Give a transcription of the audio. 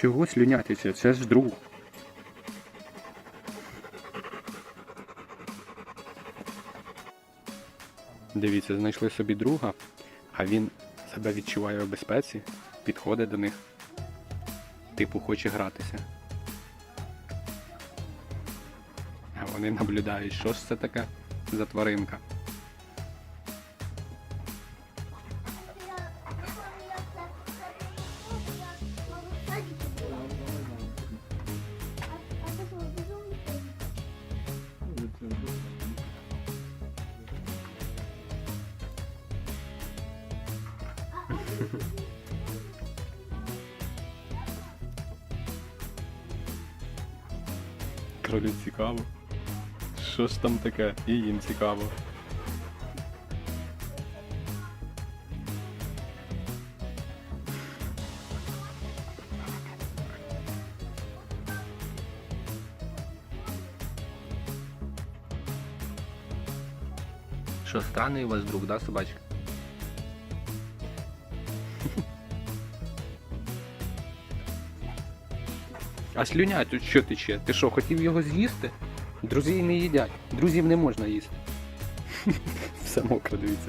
Чого слюнятися? Це ж друг. Дивіться, знайшли собі друга, а він себе відчуває у безпеці, підходить до них. Типу хоче гратися. А вони наблюдають, що ж це таке за тваринка. Кролю цікаво. Що ж там таке? І їм цікаво. Що, странний у вас друг, да, собачка? А слюня тут що тече? Ти що, хотів його з'їсти? Друзі не їдять. Друзів не можна їсти. Все мокро, дивіться.